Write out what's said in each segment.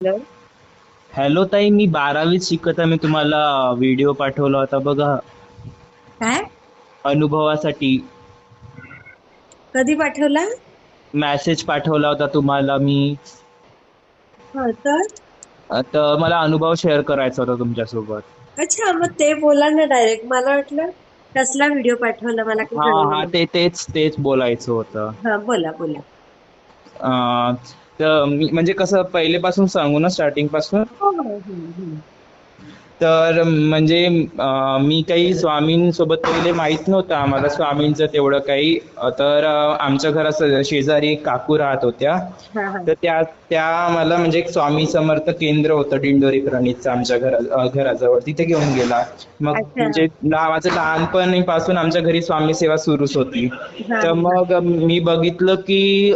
Hello hello ताई मी बारावीत शिकत आहे. मी तुम्हाला व्हिडिओ पाठवला होता बघा. काय? अनुभवासाठी. कधी पाठवला? मेसेज पाठवला होता तुम्हाला मी. हा तर? तर मला अनुभव शेअर करायचा होता तुमच्यासोबत. अच्छा मग ते बोला ना डायरेक्ट मला वाटलं कसला व्हिडिओ पाठवला मला काही हा हा. ते तेच तेच बोलायचं होतं. हा बोला बोला. अं, तर म्हणजे कसं पहिलेपासून सांगू ना स्टार्टिंगपासून हो, हो, हम्म. तर म्हणजे मी काही स्वामींसोबत पहिले माहीत नव्हतं आम्हाला स्वामींचं तेवढं काही तर आमच्या घरात शेजारी काकू राहत होत्या हा, हा. तर त्या त्या मला म्हणजे एक स्वामी समर्थ केंद्र होतं दिंडोरी प्रणीतचं आमच्या घरा घराजवळ तिथे घेऊन गेला मग. म्हणजे नावाचं लहानपणीपासून आमच्या घरी स्वामी सेवा सुरूच होती हा. तर मग मी बघितलं की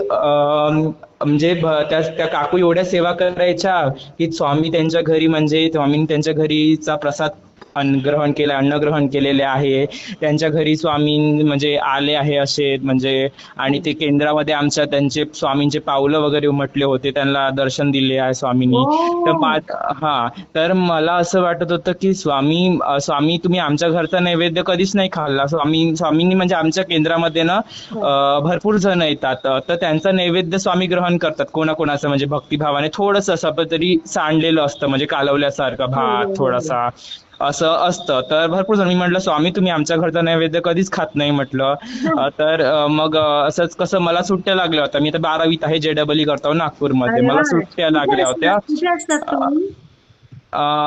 म्हणजे त्या त्या काकू एवढ्या सेवा करायच्या की स्वामी त्यांच्या घरी म्हणजे स्वामींनी त्यांच्या घरीचा प्रसाद अन्न ग्रहण केला अन्न ग्रहण केलेले आहे. त्यांच्या घरी स्वामी म्हणजे आले आहे असे म्हणजे आणि ते केंद्रामध्ये आमच्या त्यांचे स्वामींचे पावलं वगैरे उमटले होते. त्यांना दर्शन दिले आहे स्वामींनी. तर हा तर मला असं वाटत होतं की स्वामी स्वामी तुम्ही आमच्या घरचा नैवेद्य कधीच नाही खाल्ला. स्वामी स्वामींनी म्हणजे आमच्या केंद्रामध्ये ना भरपूर जण येतात. तर त्यांचा नैवेद्य स्वामी ग्रहण करतात कोणाकोणाचं. म्हणजे भक्तिभावाने थोडस असं तरी सांडलेलं असतं. म्हणजे कालवल्यासारखं भात थोडासा. असं असतं. तर भरपूर जण मी म्हटलं स्वामी तुम्ही आमच्या घरचा नैवेद्य कधीच खात नाही म्हटलं. तर मग असंच कसं मला सुट्ट्या लागल्या होत्या. मी आता बारावीत आहे जेडबल करतो नागपूरमध्ये. मला. सुट्ट्या लागल्या होत्या.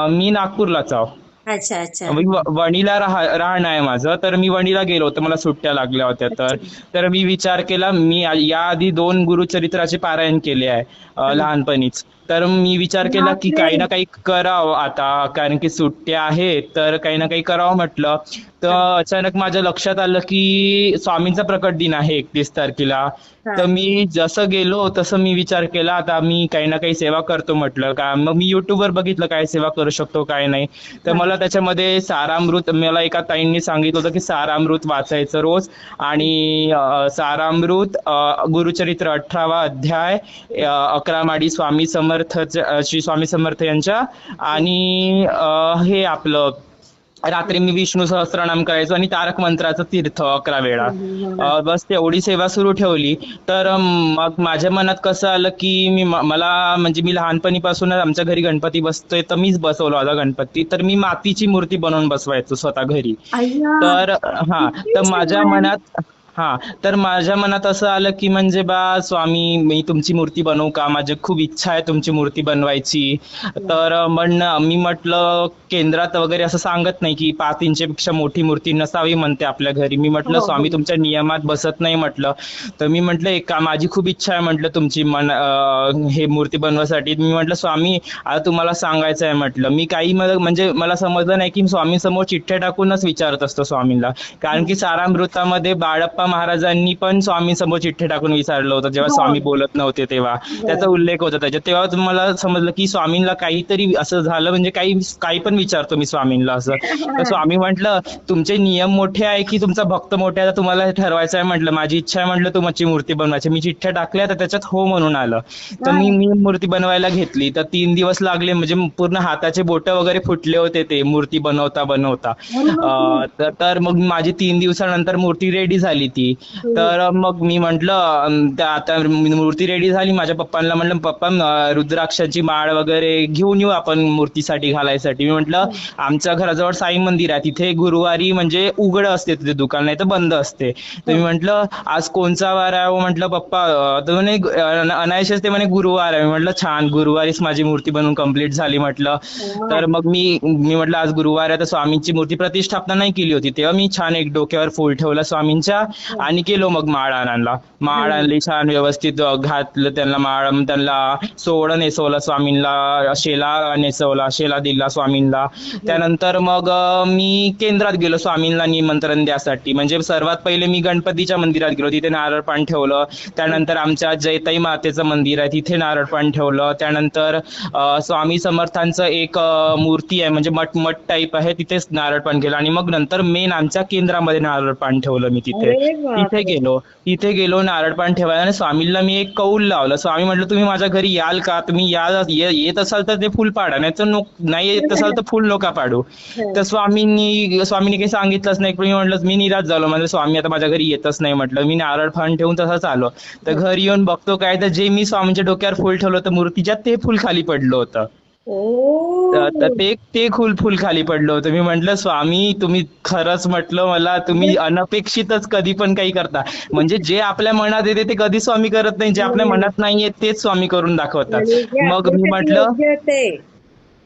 मी नागपूरलाच आहो अच्छा अच्छा. वणीला राह राहणं आहे माझं. तर मी वणीला गेलो होतो मला सुट्ट्या लागल्या होत्या. तर तर मी विचार केला मी याआधी दोन गुरुचरित्राचे पारायण केले आहे. लहानपणीच. तर मी विचार केला की. काही ना काही करावं आता कारण की सुट्ट्या आहेत तर काही ना काही करावं म्हटलं. तर अचानक माझ्या लक्षात आलं की स्वामींचा प्रकट दिन आहे एकतीस तारखेला. तर मी जसं गेलो तसं मी विचार केला आता मी काही ना काही सेवा करतो म्हटलं. का मग मी युट्यूबवर बघितलं काय सेवा करू शकतो काय नाही. तर मला त्याच्यामध्ये सारामृत मला एका ताईंनी सांगितलं होतं की सारामृत वाचायचं रोज. आणि सारामृत गुरुचरित्र अठरावा अध्याय अं, अकरा माडी स्वामी समर्थ श्री स्वामी समर्थ यांच्या. आणि हे आपलं रात्री मी विष्णू सहस्त्रनाम करायचो आणि तारक मंत्राचं तीर्थ अकरा वेळा. बस तेवढी सेवा सुरू ठेवली. तर मग माझ्या मनात कसं आलं की मी मला म्हणजे मी लहानपणीपासूनच आमच्या घरी गणपती बसतोय तर मीच बसवला होता गणपती. तर मी मातीची मूर्ती बनवून बसवायचो स्वतः घरी. तर हा तर माझ्या मनात हा तर माझ्या मनात असं आलं की म्हणजे बा स्वामी मी तुमची मूर्ती बनवू का? माझी खूप इच्छा आहे तुमची मूर्ती बनवायची. तर म्हण मी म्हटलं केंद्रात वगैरे असं सांगत नाही की पाच इंचपेक्षा मोठी मूर्ती नसावी म्हणते आपल्या घरी. मी म्हटलं हो, हो. स्वामी तुमच्या नियमात बसत नाही म्हटलं. तर मी म्हटलं एका माझी खूप इच्छा आहे म्हटलं तुमची मन हे मूर्ती बनवासाठी मी म्हटलं स्वामी आता तुम्हाला सांगायचं आहे म्हटलं. मी काही म्हणजे मला समजलं नाही की स्वामी समोर चिठ्ठ्या टाकूनच विचारत असतो स्वामींना. कारण की सारामृतामध्ये बाळप्पा महाराजांनी पण स्वामी समोर चिठ्ठ्या टाकून विचारलं होतं जेव्हा हो. स्वामी बोलत नव्हते तेव्हा. त्याचा उल्लेख होता त्याच्यात. तेव्हा मला समजलं की स्वामींना काहीतरी असं झालं म्हणजे काही काही पण विचारतो मी स्वामींना असं. तर स्वामी म्हटलं तुमचे नियम मोठे आहे की तुमचा भक्त मोठे आहे तुम्हाला हे ठरवायचं आहे म्हटलं. माझी इच्छा आहे म्हटलं तुमची मूर्ती बनवायची. मी चिठ्ठ्या टाकल्या तर त्याच्यात हो म्हणून आलं. तर मी मी मूर्ती बनवायला घेतली. तर तीन दिवस लागले म्हणजे पूर्ण हाताचे बोट वगैरे फुटले होते ते मूर्ती बनवता बनवता. तर- तर मग माझी तीन दिवसानंतर मूर्ती रेडी झाली. ती तर मग मी म्हंटल आता मूर्ती रेडी झाली. माझ्या पप्पांना म्हटलं पप्पा रुद्राक्षाची माळ वगैरे घेऊन येऊ आपण मूर्तीसाठी घालायसाठी. मी म्हटलं आमच्या घराजवळ साई मंदिर आहे. तिथे गुरुवारी म्हणजे उघड असते तिथे दुकान नाही तर बंद असते. तर मी म्हटलं आज कोणचा वार आहे? हो म्हटलं पप्पा तर म्हणे अनायशच ते म्हणे गुरुवार आहे. मी म्हटलं छान गुरुवारीच माझी मूर्ती बनवून कंप्लीट झाली म्हटलं. तर मग मी मी म्हटलं आज गुरुवार आहे. तर स्वामींची मूर्ती प्रतिष्ठापना नाही केली होती. तेव्हा मी छान एक डोक्यावर फुल ठेवला स्वामींच्या. आणि गेलो मग माळ आणायला. माळ आणली छान व्यवस्थित घातलं त्यांना माळ. त्यांना सोहळं नेसवलं स्वामींना शेला नेसवला शेला दिला स्वामींना त्यानंतर मग मी केंद्रात गेलो स्वामींना निमंत्रण द्यासाठी. म्हणजे सर्वात पहिले मी गणपतीच्या मंदिरात गेलो. तिथे नारळ पान ठेवलं. त्यानंतर आमच्या जयताई मातेचं मंदिर आहे. तिथे नारळ पान ठेवलं. त्यानंतर स्वामी समर्थांचं एक मूर्ती आहे. म्हणजे मठ मठ टाईप आहे. तिथेच नारळ पान केलं. आणि मग नंतर मेन आमच्या केंद्रामध्ये नारळ पान ठेवलं मी तिथे. तिथे गेलो तिथे गेलो नारळ पान ठेवायला आणि स्वामींना मी एक कौल लावलं. स्वामी म्हटलं तुम्ही माझ्या घरी याल का? तुम्ही या ये- येत असाल तर ते फुल पाडा नाही तर नाही येत असाल तर फुल नका पाडू. तर स्वामींनी स्वामींनी काही सांगितलंच नाही. पण मी म्हटलं मी निराश झालो. म्हणजे स्वामी आता माझ्या घरी येतच नाही. म्हटलं मी नारळ फान ठेवून तसंच आलो तर घरी येऊन बघतो काय तर जे मी स्वामींच्या डोक्यावर फुल ठेवलं होतं मूर्तीच्या ते फुल खाली पडलं होतं. तर ते ते फुल फुल खाली पडलं होतं. मी म्हंटल स्वामी तुम्ही खरंच म्हटलं मला तुम्ही अनपेक्षितच कधी पण काही करता. म्हणजे जे आपल्या मनात येते ते कधी स्वामी करत नाही. जे आपल्या मनात नाहीये तेच स्वामी करून दाखवतात. मग मी म्हटलं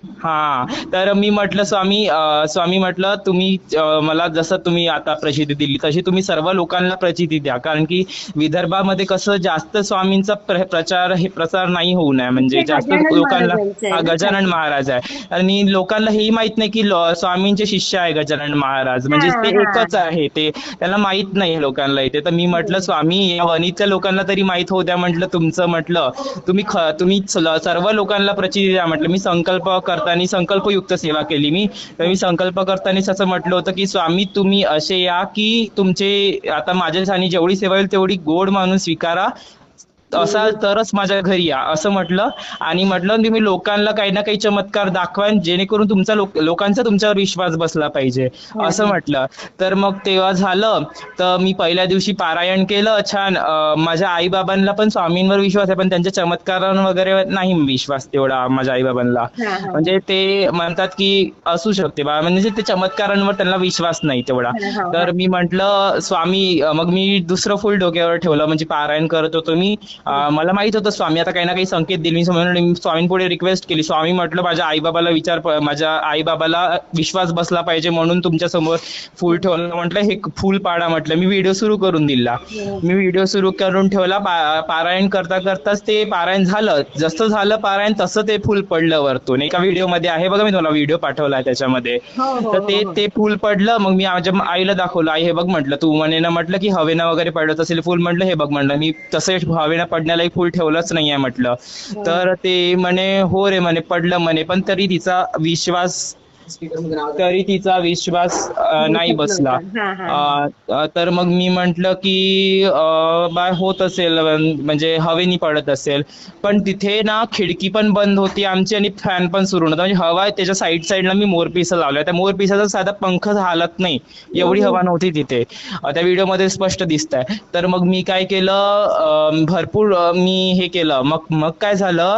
हा तर मी म्हटलं स्वामी स्वामी म्हटलं तुम्ही मला जसं तुम्ही आता प्रचिती दिली तशी तुम्ही सर्व लोकांना प्रचिती द्या. कारण की विदर्भामध्ये कसं जास्त स्वामींचा प्र- प्रचार हे प्रसार नाही होऊ नये. म्हणजे जास्त लोकांना? गजानन महाराज आहे. आणि लोकांना हेही माहीत नाही की स्वामींचे शिष्य आहे गजानन महाराज. म्हणजे ते. एकच आहे. ते त्यांना माहीत नाही लोकांना इथे. तर मी म्हटलं स्वामी या वणीच्या लोकांना तरी माहीत होऊ द्या म्हटलं तुमचं म्हटलं. तुम्ही तुम्ही सर्व लोकांना प्रचिती द्या म्हटलं. मी संकल्प करताना संकल्पयुक्त सेवा केली. मी तर मी संकल्प करतानाच असं म्हटलं होतं की स्वामी तुम्ही असे या की तुमचे आता माझ्या जेवढी सेवा होईल तेवढी गोड मानून स्वीकारा असाल तरच माझ्या घरी या असं म्हटलं. आणि म्हटलं तुम्ही लोकांना काही ना काही चमत्कार दाखवा जेणेकरून तुमचा लोक- लोकांचा तुमच्यावर विश्वास बसला पाहिजे. असं म्हटलं. तर मग तेव्हा झालं. तर मी पहिल्या दिवशी पारायण केलं. छान माझ्या आईबाबांना पण स्वामींवर विश्वास आहे पण त्यांच्या चमत्कारांवर वगैरे नाही विश्वास तेवढा माझ्या आईबाबांना. हा, हा. म्हणजे ते म्हणतात की असू शकते बा म्हणजे ते चमत्कारांवर त्यांना विश्वास नाही तेवढा. तर मी म्हंटल स्वामी मग मी दुसरं फुल डोक्यावर ठेवलं म्हणजे पारायण करत होतो मी. मला माहीत होतं स्वामी आता काही ना काही संकेत दिले. मी स्वामी स्वामींपुढे रिक्वेस्ट केली. स्वामी म्हटलं माझ्या आईबाबाला विचार माझ्या आईबाबाला विश्वास बसला पाहिजे म्हणून तुमच्यासमोर फुल ठेवलं. म्हटलं हे फुल पाडा म्हटलं. मी व्हिडिओ सुरू करून दिला. मी व्हिडिओ सुरू करून ठेवला. पारायण करता करताच ते पारायण झालं. जसं झालं पारायण तसं ते फुल पडलं वरतून. एका व्हिडिओमध्ये आहे. बघा मी तुम्हाला व्हिडिओ पाठवलाय त्याच्यामध्ये. हो, हो, तर ते हो. ते फुल पडलं. मग मी माझ्या आईला दाखवलं. आई हे बघ म्हटलं. तू म्हणे म्हटलं की हवेनं वगैरे पडत असेल फुल म्हटलं. हे बघ म्हटलं. मी तसं हवेनं पडण्याला फुल ठेवलंच नाहीये म्हटलं. तर ते म्हणे हो रे म्हणे पडलं म्हणे पण तरी तिचा विश्वास तरी तिचा विश्वास नाही बसला. हा, हा. तर मग मी म्हंटल की अं, बा होत असेल म्हणजे हवेनी पडत असेल. पण तिथे ना खिडकी पण बंद होती आमची आणि फॅन पण सुरू नव्हता. म्हणजे हवा आहे त्याच्या साईड साईडला मी मोरपिसा लावलाय. त्या मोरपिसाचा साधा पंख हालत नाही. एवढी हवा नव्हती तिथे. त्या व्हिडिओमध्ये स्पष्ट दिसत आहे तर मग मी काय केलं भरपूर मी हे केलं. मग मग काय झालं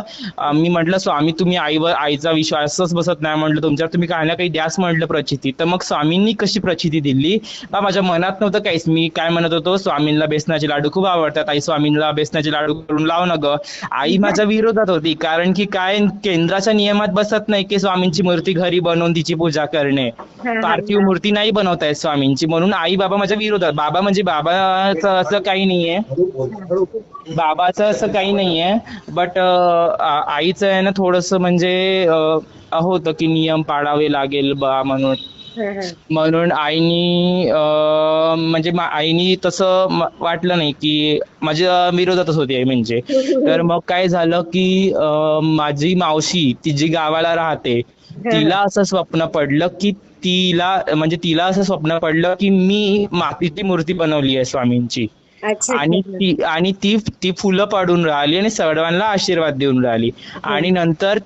मी म्हटलं स्वामी तुम्ही आईवर आईचा विश्वासच बसत नाही. म्हटलं तुमच्यावर तुम्ही काही ना काही द्यास म्हटलं प्रचिती तर मग स्वामींनी कशी प्रचिती दिली? बा माझ्या मनात नव्हतं काहीच. मी काय म्हणत होतो? स्वामींना बेसनाचे लाडू खूप आवडतात. आई स्वामींना बेसनाचे लाडू करून लाव ना ग. आई माझ्या विरोधात होती. कारण की काय? केंद्राच्या नियमात बसत नाही की स्वामींची मूर्ती घरी बनवून तिची पूजा करणे. पार्थिव मूर्ती नाही बनवतायत स्वामींची. म्हणून आई बाबा माझ्या विरोधात. बाबा म्हणजे बाबाचं असं काही नाहीये. बाबाचं असं काही नाहीये. बट आईचं आहे ना थोडस म्हणजे होतं की नियम पाळावे लागेल बा म्हणून. म्हणून आईनी म्हणजे आईनी तसं वाटलं नाही की माझ्या विरोधातच होती आई म्हणजे. तर मग काय झालं की माझी मावशी ती जी गावाला राहते तिला असं स्वप्न पडलं की तिला म्हणजे तिला असं स्वप्न पडलं की मी मातीची मूर्ती बनवली आहे स्वामींची. आणि ती आणि ती ती फुलं पाडून राहिली आणि सर्वांना आशीर्वाद देऊन राहिली. आणि नंतर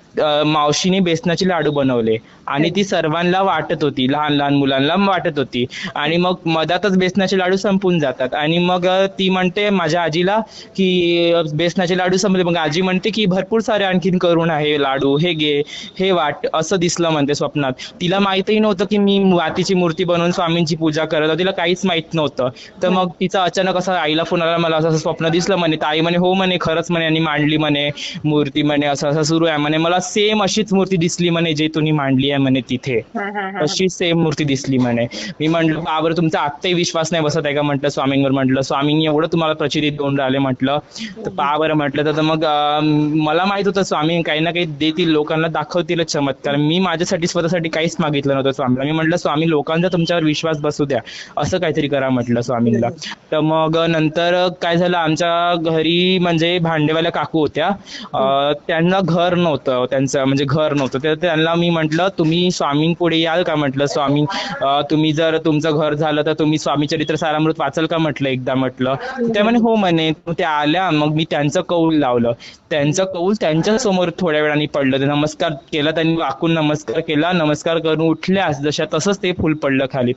मावशीने बेसनाचे लाडू बनवले. आणि ती सर्वांना वाटत होती लहान लहान मुलांना वाटत होती. आणि मग मधातच बेसनाचे लाडू संपून जातात. आणि मग ती म्हणते माझ्या आजीला की बेसनाचे लाडू संपले. मग आजी म्हणते की भरपूर सारे आणखीन करून आहे लाडू हे घे हे वाट असं दिसलं म्हणते स्वप्नात. तिला माहितही नव्हतं की मी मातीची मूर्ती बनवून स्वामींची पूजा करत. तिला काहीच माहीत नव्हतं. तर मग तिचा अचानक असं आईला फोन आला मला असं असं स्वप्न दिसलं म्हणे. तर आई म्हणे हो म्हणे खरंच म्हणे आणि मांडली म्हणे. मूर्ती म्हणे असं असं सुरू आहे म्हणे. मला सेम अशीच मूर्ती दिसली म्हणे जे तुम्ही मांडली आहे म्हणे तिथे. अशी सेम मूर्ती दिसली म्हणे. मी म्हंटल बाबर तुमचा आत्ताही विश्वास नाही बसत आहे का? म्हटलं स्वामींवर म्हटलं स्वामींनी एवढं तुम्हाला प्रचिती देऊन राहिले म्हटलं. तर बाबर म्हटलं तर मग मला माहीत होतं स्वामी काही ना काही देतील लोकांना दाखवतीलच चमत्कार. मी माझ्यासाठी स्वतःसाठी काहीच मागितलं नव्हतं स्वामीला. मी म्हटलं स्वामी लोकांचा तुमच्यावर विश्वास बसू द्या. असं काहीतरी करा म्हटलं स्वामींना. तर मग नंतर काय झालं आमच्या घरी म्हणजे भांडेवाल्या काकू होत्या. त्यांना घर नव्हतं त्यांचं म्हणजे घर नव्हतं. तर त्यांना मी म्हटलं तुम्ही स्वामींपुढे याल का? म्हटलं स्वामी तुम्ही जर तुमचं घर झालं तर तुम्ही स्वामी चरित्र सारामृत वाचाल का? म्हटलं एकदा म्हटलं. त्या म्हणे हो म्हणे. त्या आल्या मग मी त्यांचं कौल लावलं. त्यांचं कौल त्यांच्यासमोर थोड्या वेळाने पडलं. ते नमस्कार केला त्यांनी वाकून नमस्कार केला. नमस्कार करून उठल्या जशा तसंच ते फुल पडलं खाली.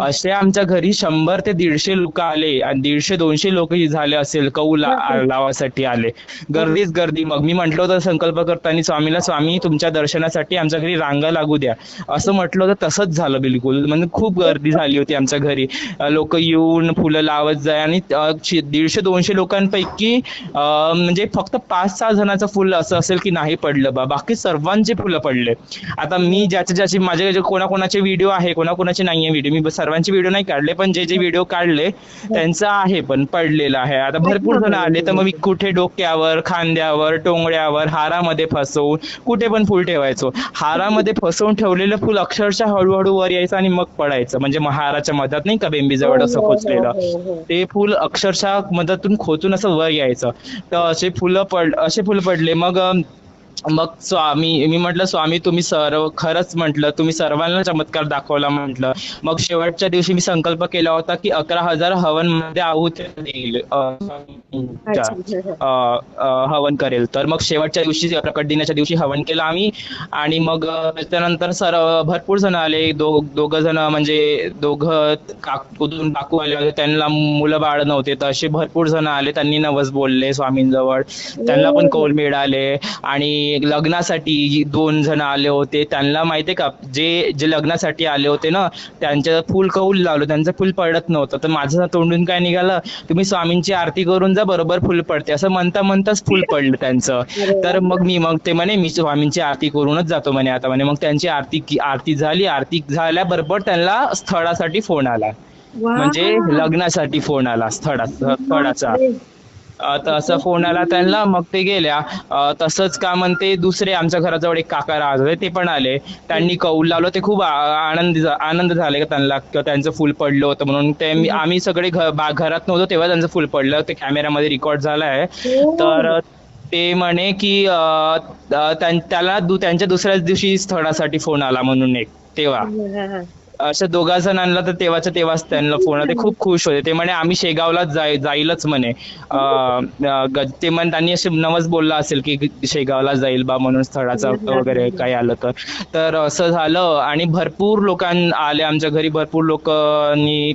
असे आमच्या घरी शंभर ते दीडशे लोक आले. आणि दीडशे दोनशे लोक झाले असेल कौल लावासाठी आले. गर्दीच गर्दी. मग मी म्हटलं होतं संकल्प करताना स्वामीला स्वामी तुमच्या दर्शनासाठी आमच्या घरी रांगा लागू द्या. असं म्हटलं होतं तसंच झालं बिलकुल. म्हणजे खूप गर्दी झाली होती आमच्या घरी. लोक येऊन फुलं लावत जाय आणि दीडशे दोनशे लोकांपैकी म्हणजे फक्त पाच सहा जणांचं फुल असं असेल की नाही पडलं बा. बाकी सर्वांचे फुलं पडले. आता मी ज्याचे ज्याचे माझे कोणाकोणाचे व्हिडिओ आहे कोणाकोणाचे नाहीये व्हिडिओ. मी सर्वांचे व्हिडिओ नाही काढले पण जे जे व्हिडिओ काढले त्यांचं आहे. पण पडलेलं आहे. आता भरपूर जण आले तर मग मी कुठे डोक्यावर खांद्यावर टोंगड्यावर हारामध्ये फसवून कुठे पण फुल ठेवायचो. हारामध्ये फसवून ठेवलेलं फुल अक्षरशः हळूहळू वर यायचं आणि मग पडायचं. म्हणजे मग हाराच्या मधात नाही का बेंबीजवळ असं हो, हो, खोचलेलं हो, हो. ते फुल अक्षरशः मधातून खोचून असं वर यायचं. तर असे फुलं पड असे फुलं पडले. मग मग स्वामी मी म्हटलं स्वामी तुम्ही सर्व खरंच म्हटलं तुम्ही सर्वांना चमत्कार दाखवला म्हटलं. मग शेवटच्या दिवशी मी संकल्प केला होता की अकरा हजार हवनमध्ये आहुत देईल हवन करेल. तर मग शेवटच्या दिवशी प्रकट दिनाच्या दिवशी हवन केलं आम्ही. आणि मग अं, त्याच्यानंतर सर भरपूर जण आले. दो दोघ जण म्हणजे दोघं काकू दोन काकू आले होते त्यांना मुलं बाळ नव्हते तर असे भरपूर जण आले. त्यांनी नवस बोलले स्वामींजवळ. त्यांना पण कौल मिळाले. आणि लग्नासाठी दोन जण आले होते त्यांना माहितीये का? जे जे लग्नासाठी आले होते ना त्यांच्या फुल कौल लावलं त्यांचं फुल पडत नव्हतं. तर माझं तोंडून काय निघालं? तुम्ही स्वामींची आरती करून जा बरोबर फुल पडते. असं म्हणता म्हणताच फुल पडलं त्यांचं. तर मग मी मग ते म्हणे मी स्वामींची आरती करूनच जातो म्हणे आता म्हणे. मग त्यांची आरती आरती झाली. आरती झाल्याबरोबर त्यांना स्थळासाठी फोन आला. म्हणजे लग्नासाठी फोन आला स्थळा स्थळाचा. असं फोन आला त्यांना मग ते गेल्या. तसंच का म्हणते दुसरे आमच्या घराजवळ एक काका राहत होते ते पण आले. त्यांनी कौल लावलं ते खूप आनंद आनंद झाले का त्यांना का त्यांचं फुल पडलं होतं म्हणून. ते आम्ही सगळे घरात नव्हतो तेव्हा त्यांचं फुल पडलं. ते कॅमेरामध्ये रेकॉर्ड झालं आहे. हो. तर ते म्हणे की त्याला त्यांच्या दुसऱ्याच दिवशी स्थळासाठी फोन आला म्हणून एक तेव्हा. अशा दोघा जणांना तर तेव्हाच्या तेव्हाच त्यांना फोन. ते खूप खुश होते. ते म्हणे आम्ही शेगावलाच जाय जाईलच म्हणे. ते म्हण त्यांनी असे नवस बोलला असेल की शेगावला जाईल बा म्हणून स्थळाचा वगैरे काही आलं तर. तर असं झालं आणि भरपूर लोकां आले. आमच्या घरी भरपूर लोकांनी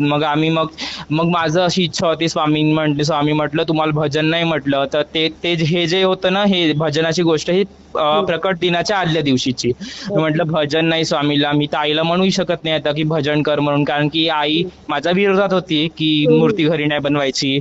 मग आम्ही मग मग माझं अशी इच्छा होती स्वामी म्हटले स्वामी म्हटलं तुम्हाला भजन नाही म्हटलं. तर ते ते जे- हे जे होतं ना हे भजनाची गोष्ट ही अं, प्रकट दिनाच्या आदल्या दिवशीची. मी म्हटलं भजन नाही स्वामीला मी तर आईला म्हणू शकत नाही आता की भजन कर म्हणून. कारण की आई माझ्या विरोधात होती की मूर्ती घरी नाही बनवायची.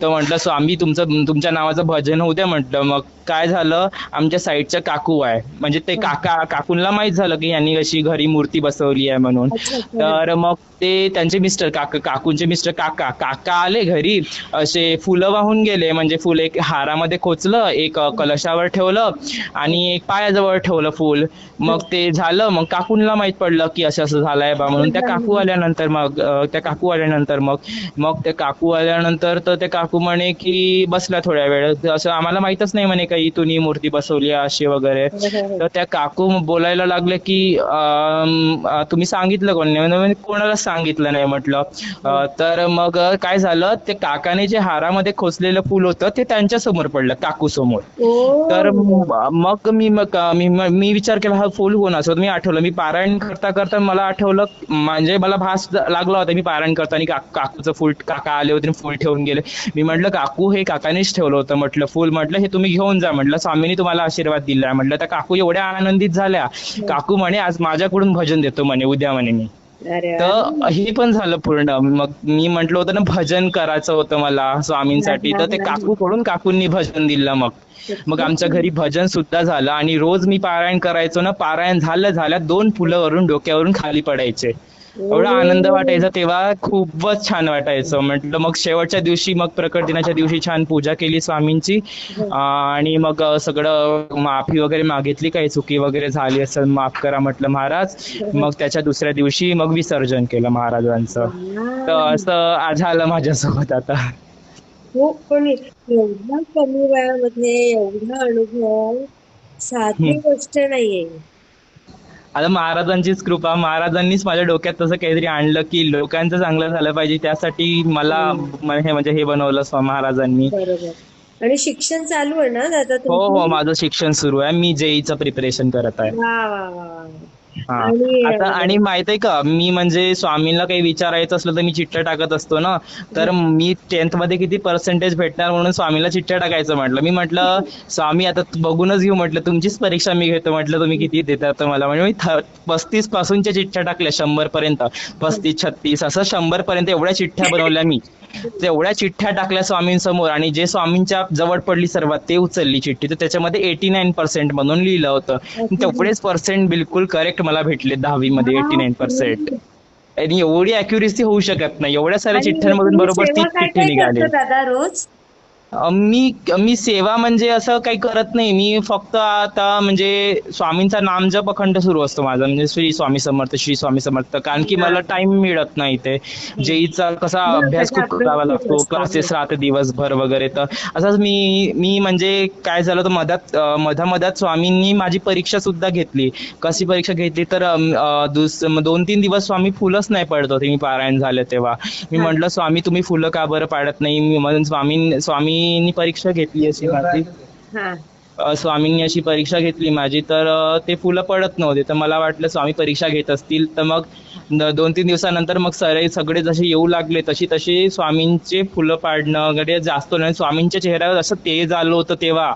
तर म्हटलं स्वामी तुमचं तुमच्या नावाचं भजन होऊ द्या म्हटलं. मग काय झालं? आमच्या साईडच्या काकू आहे. म्हणजे ते काका काकूंना माहीत झालं की यांनी अशी घरी मूर्ती बसवली आहे म्हणून. तर मग ते त्यांचे मिस्टर काका काकूंचे मिस्टर काका काका आले घरी. असे फुलं वाहून गेले. म्हणजे फुल एक हारामध्ये खोचलं एक कलशावर ठेवलं आणि एक पायाजवळ ठेवलं फुल. मग ते झालं. मग काकूंना माहीत पडलं की असं असं झालंय बा म्हणून. त्या काकू आल्यानंतर मग त्या काकू आल्यानंतर मग मग त्या काकू आल्यानंतर तर ते काकू म्हणे की बसल्या थोड्या वेळ. असं आम्हाला माहितच नाही म्हणे काही. तुम्ही मूर्ती बसवली अशी वगैरे. तर त्या काकू बोलायला लागले की अं, तुम्ही सांगितलं कोण? नाही म्हणजे कोणाला सांगितलं नाही म्हटलं. अं, तर मग काय झालं? ते काकाने जे हारामध्ये खोचलेलं फुल होतं ते त्यांच्यासमोर पडलं काकू समोर. ओ. तर म- मग मी मग मी मी विचार केला हा फुल कोणाचा होता? मी आठवलं. मी पारायण करता करता मला आठवलं म्हणजे मला भास लागला होता मी पारायण करताना का- काकूचं फुल काका आले होते आणि फुल ठेवून गेले. मी म्हटलं काकू हे काकानेच ठेवलं होतं म्हटलं फुल म्हटलं हे तुम्ही घेऊन जा. म्हटलं स्वामींनी तुम्हाला आशीर्वाद दिलाय म्हटलं त्या काकू एवढ्या आनंदित झाल्या. काकू म्हणे आज माझ्याकडून भजन देतो म्हणे उद्या म्हणे मी. तर हे पण झालं पूर्ण. मग मी म्हंटल होतं ना भजन करायचं होतं मला स्वामींसाठी. तर ते काकू कडून काकूंनी भजन दिलं मग. मग आमच्या घरी भजन सुद्धा झालं. आणि रोज मी पारायण करायचो ना पारायण झालं झाल्या दोन फुलं वरून डोक्यावरून खाली पडायचे. एवढा आनंद वाटायचा तेव्हा खूपच छान वाटायचं. म्हटलं मग शेवटच्या दिवशी मग प्रकट दिनाच्या दिवशी छान पूजा केली स्वामींची. अं, आणि मग सगळं माफी वगैरे मागितली काही चुकी वगैरे झाली असेल माफ करा म्हटलं महाराज. मग त्याच्या दुसऱ्या दिवशी मग विसर्जन केलं महाराजांचं. तर असं आ- झालं माझ्यासोबत आता. खूप पण एवढ्या कमी वयामध्ये एवढा अनुभव साधी गोष्ट नाहीये. आता महाराजांचीच कृपा महाराजांनीच माझ्या डोक्यात तसं काहीतरी आणलं की लोकांचं चांगलं झालं पाहिजे. त्यासाठी मला हे म्हणजे हे बनवलं स्व महाराजांनी. आणि शिक्षण चालू आहे ना? हो हो माझं शिक्षण सुरू आहे. मी जेईचं प्रिपरेशन करत आहे. आणि आता आणि माहीत आहे का मी म्हणजे स्वामींना काही विचारायचं असलं तर मी चिठ्ठ्या टाकत असतो ना तर मी टेन्थमध्ये किती पर्सेंटेज भेटणार म्हणून स्वामीला चिठ्ठ्या टाकायचं म्हटलं. मी म्हटलं स्वामी आता बघूनच घेऊ म्हटलं तुमचीच परीक्षा मी घेतो म्हटलं तुम्ही किती देता तर मला म्हणजे मी पस्तीस पासूनच्या चिठ्ठ्या टाकल्या शंभर पर्यंत. पस्तीस छत्तीस असं शंभर पर्यंत एवढ्या चिठ्ठ्या बनवल्या मी. तेवढ्या चिठ्ठ्या टाकल्या स्वामींसमोर आणि जे स्वामींच्या जवळ पडली सर्वात ते उचलली चिठ्ठी. तर त्याच्यामध्ये एटी नाईन पर्सेंट म्हणून लिहिलं होतं. तेवढेच पर्सेंट बिलकुल करेक्ट मला भेटले दहावी मध्ये एटी नाईन पर्सेंट आणि एवढी अॅक्युरेसी होऊ शकत नाही. एवढ्या साऱ्या चिठ्ठ्यांमधून बरोबर तीच काय चिठ्ठी निघाली. दादा रोज? मी मी सेवा म्हणजे असं काही करत नाही. मी फक्त आता म्हणजे स्वामींचा नामजप अखंड सुरू असतो माझा. म्हणजे श्री स्वामी समर्थ श्री स्वामी समर्थ. कारण की मला टाइम मिळत नाही ते जेईचा कसा अभ्यास खूप करावा लागतो. क्लासेस राहते दिवसभर वगैरे. तर असंच मी मी म्हणजे काय झालं तर मधात अं, मधामधात स्वामींनी माझी परीक्षा सुद्धा घेतली. कशी परीक्षा घेतली तर दोन तीन दिवस स्वामी फुलच नाही पडत होते. मी पारायण झाले तेव्हा. मी म्हटलं स्वामी तुम्ही फुलं का बरं पाडत नाही? म्हणून स्वामी स्वामींनी परीक्षा घेतली अशी माझी. हा. अ, स्वामींनी अशी परीक्षा घेतली माझी तर अ, ते फुलं पडत नव्हते. तर मला वाटलं स्वामी परीक्षा घेत असतील. तर मग दोन तीन दिवसानंतर मग सरे सगळे जसे येऊ लागले तशी तशी स्वामींचे फुलं पाडणं वगैरे जास्त नाही स्वामींच्या चेहऱ्यावर असं तेज आलं होतं तेव्हा.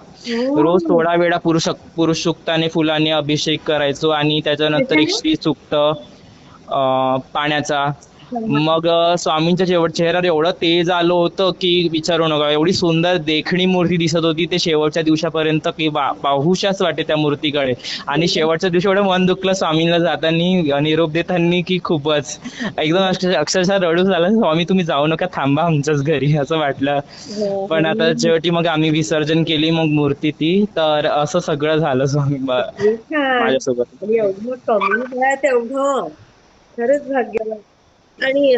रोज थोडा वेळा पुरुष पुरुष सुक्ताने फुलाने अभिषेक करायचो आणि त्याच्यानंतर एक श्री सुक्त अ, पाण्याचा. मग स्वामींच्या शेवट चेहऱ्यावर एवढं तेज आलं होतं की विचारू नका. एवढी सुंदर देखणी मूर्ती दिसत होती ते शेवटच्या दिवसापर्यंत की पाहूशाच वाटे त्या मूर्तीकडे. आणि शेवटच्या दिवशी एवढं मन दुखलं स्वामींना जाताना निरोप देताना की खूपच. एकदम अक्षर- अक्षरशः रडूच झालं स्वामी तुम्ही जाऊ नका थांबा आमच्याच घरी असं वाटलं. हो. पण आता शेवटी मग आम्ही विसर्जन केली मग मूर्ती ती. तर असं सगळं झालं स्वामी. माझ्यासोबत. एवढं खरंच भाग्यवान आणि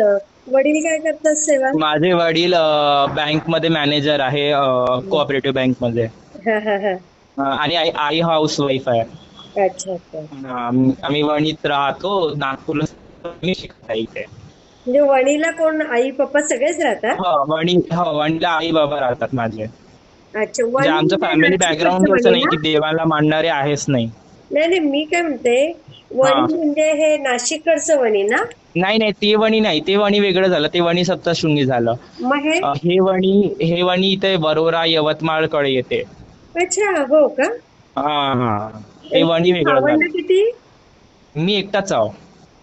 वडील काय करतात सेवा? माझे वडील बँकमध्ये मॅनेजर आहे कोऑपरेटिव्ह बँकमध्ये हा हा हा. आणि आई आई हाऊस वाईफ आहे. अच्छा अच्छा. आम- आम्ही वणीत राहतो नागपूरला मी शिकत आहे इथे म्हणजे वणीला कोण आई पप्पा सगळेच राहतात? हो वणी हो वणीला आई बाबा राहतात माझे. अच्छा म्हणजे आमचं फॅमिली बॅकग्राऊंड असं नाही की? देवाला मानणारे आहेच नाही. नाही नाही मी काय म्हणते. वणी म्हणजे हे नाशिककडचं वणी ना? नाही नाही ते वणी नाही. ते वणी वेगळं झालं. ते वणी सप्तशृंगी झालं. मग हे? अ, हे वणी हे वणी इथे वरोरा यवतमाळकडे येते. अच्छा हो का? हा हा. ते वणी वेगळं झालं. किती? मी एकटाच आहो.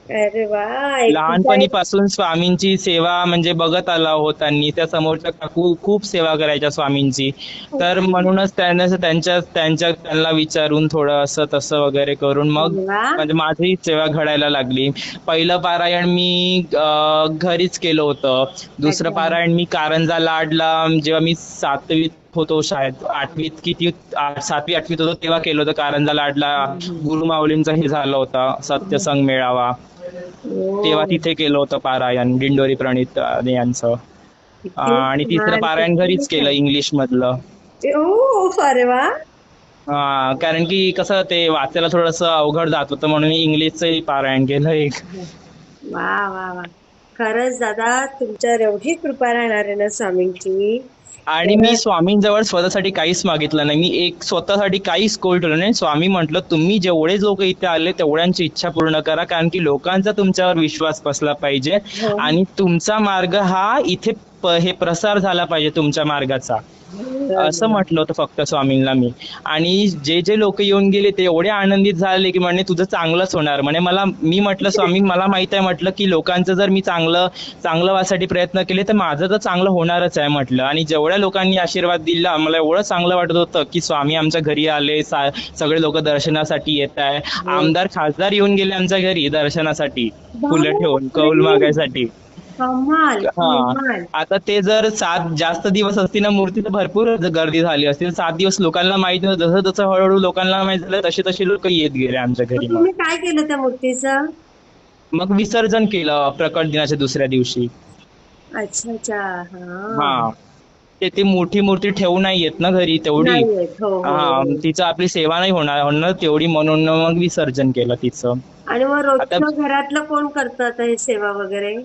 अरे वा लहानपणीपासून स्वामींची सेवा म्हणजे बघत आला आहोत त्यांनी. त्या समोरच्या काकू खूप सेवा करायच्या स्वामींची. तर म्हणूनच त्यांना त्यांच्या त्यांच्या त्यांना विचारून थोडं असं तसं वगैरे करून मग. म्हणजे माझी सेवा घडायला लागली. पहिलं पारायण मी घरीच केलं होतं. दुसरं. पारायण मी कारंजा लाडला जेव्हा मी सातवीत होतो शाळेत. आठवीत किती आठ- सातवी आठवीत होतो तेव्हा केलं होतं. कारंजा लाडला गुरु माऊलींचं हे झालं होतं. सत्यसंग मेळावा. तेव्हा तिथे केलं होतं पारायण दिंडोरी प्रणित यांचं. आणि तिसरं पारायण घरीच केलं इंग्लिश मधलं हा, कारण की कसं ते वाचायला थोडस अवघड जात होतं म्हणून इंग्लिशचंही पारायण केलं एक. वा वा वा. खरंच दादा तुमच्यावर एवढी कृपा राहणार आहे ना स्वामींची. आणि मी स्वामींजवळ स्वतःसाठी काहीच मागितलं नाही. मी एक स्वतःसाठी काहीच गोल ठेवलं नाही. स्वामी म्हटलं तुम्ही जेवढे लोक इथे आले तेवढ्यांची इच्छा पूर्ण करा कारण की लोकांचा तुमच्यावर विश्वास बसला पाहिजे हो. आणि तुमचा मार्ग हा इथे हे प्रसार झाला पाहिजे तुमच्या मार्गाचा. असं म्हटलं होतं फक्त स्वामींना मी. आणि जे जे लोक येऊन गेले ते एवढे आनंदित झाले की म्हणे तुझं चांगलंच होणार. म्हणे मला मी म्हटलं स्वामी मला माहीत आहे म्हटलं की लोकांचं जर मी चांगलं चांगलं व्हायसाठी प्रयत्न केले तर माझं तर चांगलं होणारच आहे म्हटलं. आणि जेवढ्या लोकांनी आशीर्वाद दिला मला एवढं चांगलं वाटत होतं की स्वामी आमच्या घरी आले सगळे लोक दर्शनासाठी येत आहे. आमदार खासदार येऊन गेले आमच्या घरी दर्शनासाठी. फुलं ठेवून कौल मागायसाठी. कमाल कमाल. आता ते जर सात जास्त दिवस असती ना मूर्ती तर भरपूर गर्दी झाली असती. सात दिवस लोकांना माहीत नव्हतं. जसं जसं हळूहळू लोकांना माहीत झालं तसे तसे लोक येत गेले आमच्या घरी मग. तुम्ही काय केलं त्या मूर्तीचं? मग विसर्जन केलं प्रकट दिनाच्या दुसऱ्या दिवशी. अच्छा अच्छा. हा. हा. ते ती मोठी मूर्ती ठेवू नाही येत ना घरी तेवढी. नाही येत, हो, हो, हा. हो. तिचं आपली सेवा नाही होणार होणार तेवढी म्हणून मग विसर्जन केलं तिचं. आणि मग रोजचं आता- घरातलं कोण करतं आता हे सेवा वगैरे?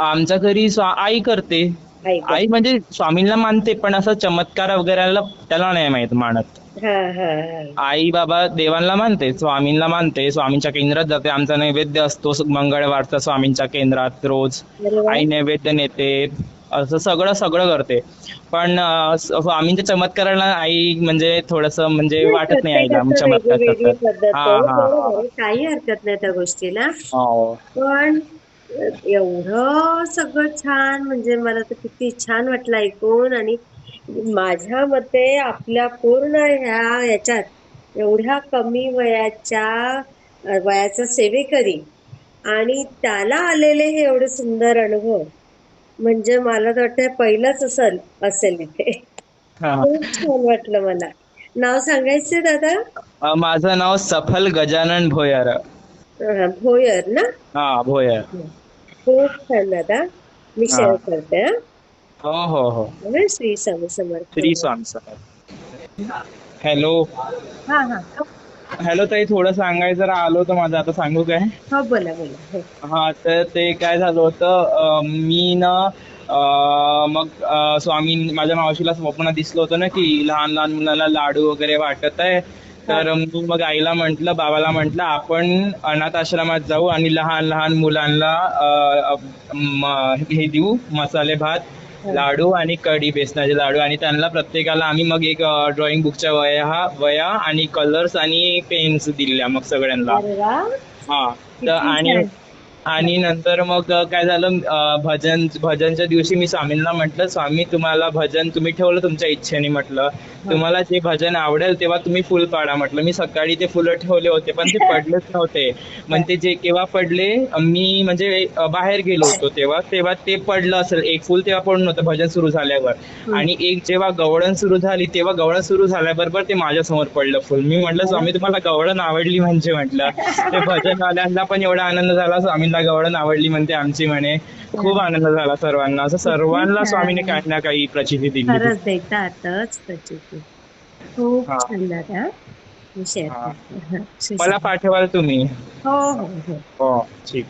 आमच्या घरी आई करते. आई. आई म्हणजे स्वामींना मानते पण असं चमत्कार वगैरेला त्याला नाही माहीत मानत. हा हा हा. आई बाबा देवांना मानते स्वामींना मानते स्वामींच्या केंद्रात जाते. आमचा नैवेद्य असतो मंगळवारचा स्वामींच्या केंद्रात रोज. आई नैवेद्य नेते असं सगळं सगळं करते. पण स्वामींच्या चमत्काराला आई म्हणजे थोडस म्हणजे वाटत नाही आईला प्रत्येकाचं चमत्कार. काही हरकत नाही त्या गोष्टीला. हो. पण एवढं सगळं छान म्हणजे मला तर किती छान वाटलं ऐकून. आणि माझ्या मते आपल्या पूर्ण ह्या याच्यात एवढ्या कमी वयाच्या वयाचा सेवेकरी आणि त्याला आलेले हे एवढे सुंदर अनुभव म्हणजे मला तर वाटतं पहिलंच असेल असेल इथे. हा. खूप छान वाटलं मला. नाव सांगायचं दादा? माझं नाव सफल गजानन भोयर. भोयर ना? हा भोयर. खूप छान दादा मी हा. शेअर करते हा. हो हो श्री स्वामी समर्थ श्री स्वामी समर्थ हॅलो हा हा हॅलो ताई थोडं सांगायचं राहिलो होतं माझं. आता सांगू काय? हो बोला बोला. हो. हा तर ते काय झालं होतं मी ना मग स्वामी माझ्या मावशीला स्वप्न दिसलं होतं ना की लहान लहान मुलांना लाडू वगैरे वाटत आहे. तर मी मग आईला म्हंटल बाबाला म्हंटल आपण अनाथ आश्रमात जाऊ आणि लहान लहान मुलांना हे देऊ मसाले भात लाडू आणि कढी बेसनाचे लाडू. आणि त्यांना प्रत्येकाला आम्ही मग एक ड्रॉइंग बुकच्या वया वया आणि कलर्स आणि पेन्स दिल्या मग सगळ्यांना. हा. तर आणि. आणि नंतर मग काय झालं भजन भजनच्या दिवशी मी स्वामींना म्हटलं स्वामी तुम्हाला भजन तुम्ही ठेवलं तुमच्या इच्छेने म्हटलं. तुम्हाला जे भजन आवडेल तेव्हा तुम्ही फुल पाडा म्हटलं. मी सकाळी ते फुलं ठेवले होते पण ते पडलेच नव्हते. मग ते जे केव्हा पडले मी म्हणजे बाहेर गेलो होतो तेव्हा तेव्हा ते पडलं असेल. एक फुल तेव्हा पडून होतं भजन सुरू झाल्यावर. आणि एक जेव्हा गवळण सुरू झाली तेव्हा गवळण सुरू झाल्याबरोबर ते माझ्यासमोर पडलं फुल. मी म्हटलं स्वामी तुम्हाला गवळण आवडली म्हणजे म्हटलं. ते भजनवाल्यांना पण एवढा आनंद झाला स्वामींना गवळण आवडली म्हणते आमची म्हणे. खूप आनंद झाला सर्वांना. असं सर्वांना स्वामीने काही ना काही प्रचिती दिली खरंच देतातच प्रचिती. खूप हा. छान दादा. मी हा. करते. हं, मला पाठवाल तुम्ही. हो हो हो. हो ठीक.